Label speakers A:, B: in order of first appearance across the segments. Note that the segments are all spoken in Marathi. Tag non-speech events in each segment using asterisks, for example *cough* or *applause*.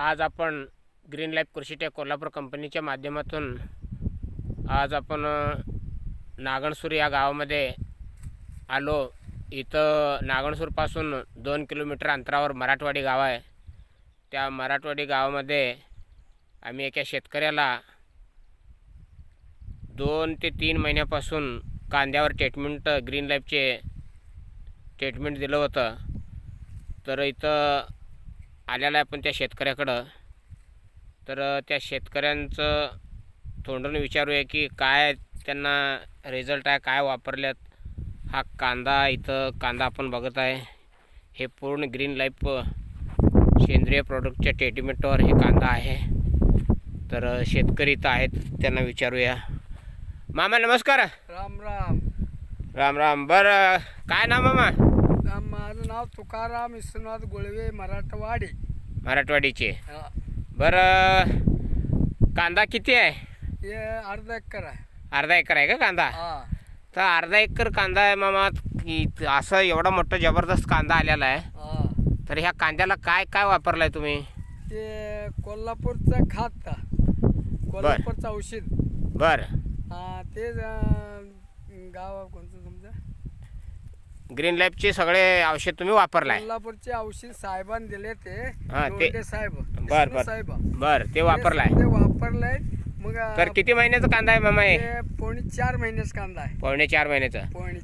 A: आज आपण ग्रीन लाईफ कृषीटेक कोल्हापूर कंपनीच्या माध्यमातून आज आपण नागणसूर या गावामध्ये आलो. इथं नागणसूरपासून दोन किलोमीटर अंतरावर मराठवाडी गाव आहे. त्या मराठवाडी गावामध्ये आम्ही एका शेतकऱ्याला दोन ते तीन महिन्यापासून कांद्यावर ट्रीटमेंट ग्रीन लाईफचे ट्रीटमेंट दिलं होतं. तर इथं आलेलं आहे आपण त्या शेतकऱ्याकडं. तर त्या शेतकऱ्यांचं तोंडून विचारूया की काय त्यांना रिझल्ट आहे काय वापरल्यात. हा कांदा इथं कांदा आपण बघत आहे. हे पूर्ण ग्रीन लाईफ सेंद्रिय प्रोडक्टच्या ट्रीटमेंटवर हे कांदा आहे. तर शेतकरी इथं आहेत त्यांना विचारूया. मामा नमस्कार.
B: राम राम.
A: राम राम. बरं काय नाव मामा?
B: माझं नाव तुकाराम विश्वनाथ गोळवे मराठवाडी.
A: मराठवाडीचे. बरं कांदा किती आहे?
B: हे अर्धा एकर आहे.
A: अर्धा एकर आहे का कांदा?
B: हा.
A: तर अर्धा एकर कांदा आहे मामा की असं एवढा मोठा जबरदस्त कांदा आलेला आहे.
B: हा.
A: तर ह्या कांद्याला काय काय वापरलाय तुम्ही?
B: ते कोल्हापूरचं खात. कोल्हापूरचं औषध.
A: बरं.
B: हा अं, गाव कोणतं तुमचं?
A: ग्रीन लाईफचे सगळे औषध तुम्ही वापरलाय.
B: कोल्हापूरचे औषध साहेबांनी दिले ते
A: हा, ते-
B: लोंढे साहेब
A: बर,
B: विष्णू
A: बर.
B: साहेब.
A: बरं ते वापरलाय.
B: ते वापरलंय. मग
A: तर किती महिन्याचा कांदा आहे मामा हे?
B: ते पोणी चार महिन्याच कांदा आहे.
A: पावणे चार महिन्याचा.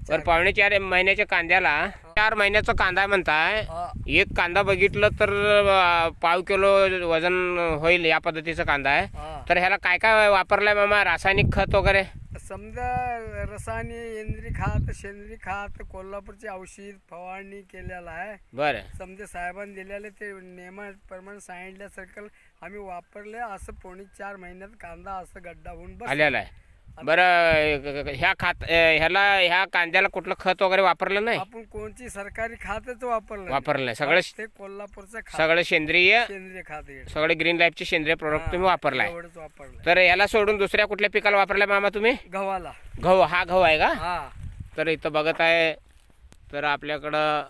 B: चार.
A: पावणे चार महिन्याच्या कांद्याला चार महिन्याचा कांदा आहे म्हणताय.
B: हा.
A: एक कांदा बघितलं तर अं, पाव किलो वजन होईल या पद्धतीचा कांदा आहे.
B: हा.
A: तर ह्याला काय काय वापरलाय मामा? रासायनिक खत वगैरे?
B: समजा रसायने इंद्री खात शेंद्री खात कोल्हापूरचे औषध फवारणी केलेला आहे.
A: बरं.
B: समजा साहेबांनी दिलेले ते नियमाप्रमाणे सांगितल्यासारखं आम्ही वापरले असं पोणी चार महिन्यात कांदा असं गड्डा होऊन बस
A: आलेला आहे. बरं ह्या खात ह्याला ह्या कांद्याला कुठलं खत वगैरे वापरलं नाही?
B: आपण कोणची सरकारी खातच वापरलं
A: वापरलं नाही. सगळं
B: ते कोल्हापूरचं खात.
A: सगळं सेंद्रिय
B: सेंद्रिय खात.
A: सगळे ग्रीन लाईफचे सेंद्रिय प्रोडक्ट तुम्ही वापरलाय.
B: एवढंच वापरलं
A: तर याला सोडून दुसऱ्या कुठल्या पिकाला वापरलाय मामा तुम्ही?
B: गव्हाला.
A: गहू हा गहू आहे का?
B: हा.
A: तर इथं बघत आहे तर आपल्याकडं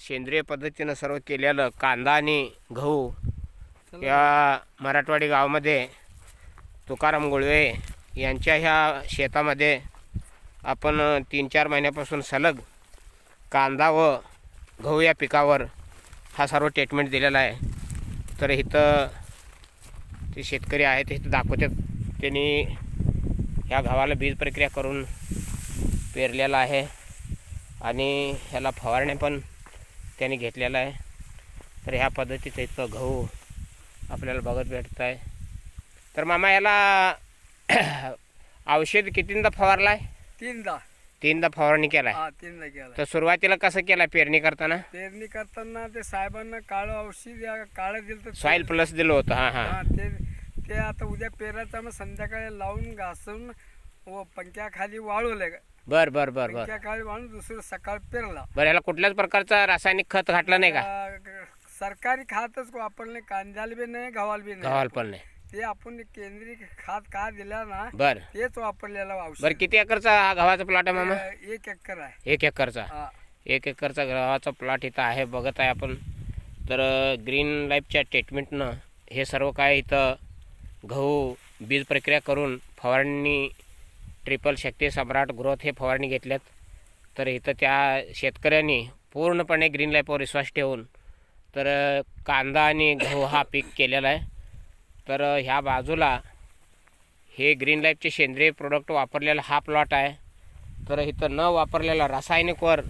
A: सेंद्रिय पद्धतीनं सर्व केलेलं कांदा आणि गहू. या मराठवाडी गावामध्ये तुकाराम गुळवे यांच्या ह्या शेतामध्ये आपण तीन चार महिन्यापासून सलग कांदा व गहू या पिकावर हा सर्व ट्रीटमेंट दिलेला आहे. तर इथं ते शेतकरी आहेत इथं दाखवतात त्यांनी ह्या गव्हाला बीज प्रक्रिया करून पेरलेला आहे आणि ह्याला फवारणे पण त्यांनी घेतलेला आहे. तर ह्या पद्धतीचं इथं गहू आपल्याला बघत भेटत आहे तर मामा याला *coughs* औषध कितींदा फवारला आहे
B: तीनदा.
A: तीनदा फवारणी केला आहे
B: हा तीनदा गेला
A: तर सुरुवातीला कसं केलं पेरणी करताना?
B: पेरणी करताना ते साहेबांना काळं औषध या काळं दिलं तर
A: सॉईल प्लस दिलं होतं हां हां.
B: ते ते आता उद्या पेरायचं मग संध्याकाळी लावून घासून व पंख्याखाली वाळवले
A: बर बर बर बर.
B: पंख्याखाली वाळून दुसरं सकाळ पेरला.
A: बरं याला कुठल्याच प्रकारचं रासायनिक खत घातलं नाही का?
B: सरकारी खातच वापरले कांद्याला बी नाही गव्हाला बी
A: गव्हाल
B: नाही
A: पण नाही.
B: ते आपण केंद्रीय खात का दिला ना
A: बर.
B: तेच वापरलेलं औषध.
A: बरं किती एकरचा हा गव्हाचा प्लॉट आहे मामा?
B: एक एकर आहे.
A: एक एकरचा?
B: हा.
A: एक एकरचा गव्हाचा प्लॉट इथं आहे बघत आहे आपण. तर ग्रीन लाईफच्या ट्रीटमेंटनं हे सर्व काय इथं गहू बीज प्रक्रिया करून फवारणी ट्रिपल शक्ती सम्राट ग्रोथ हे फवारणी घेतल्यात. तर इथं त्या शेतकऱ्यांनी पूर्णपणे ग्रीन लाईफवर विश्वास ठेवून तर कांदा आणि गहू हा पीक केलेला आहे. तर ह्या बाजूला हे ग्रीन लाईफचे सेंद्रिय प्रोडक्ट वापरलेला हा प्लॉट आहे. तर इथं न वापरलेला रासायनिकवर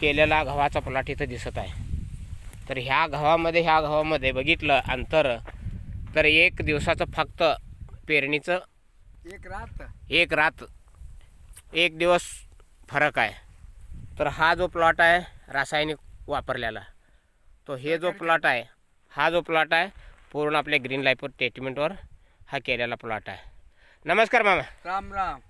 A: केलेला गव्हाचा प्लॉट इथं दिसत आहे. तर ह्या गव्हामध्ये ह्या गव्हामध्ये बघितलं अंतर तर एक दिवसाचं फक्त पेरणीचं
B: एक रात?
A: एक रात एक दिवस फरक आहे. तर हा जो प्लॉट आहे रासायनिक वापरलेला तो हे जो प्लॉट आहे हा जो प्लॉट आहे पूर्ण आपल्या ग्रीन लाईफवर ट्रीटमेंटवर हा केलेला प्लॉट आहे. नमस्कार मामा.
B: राम राम.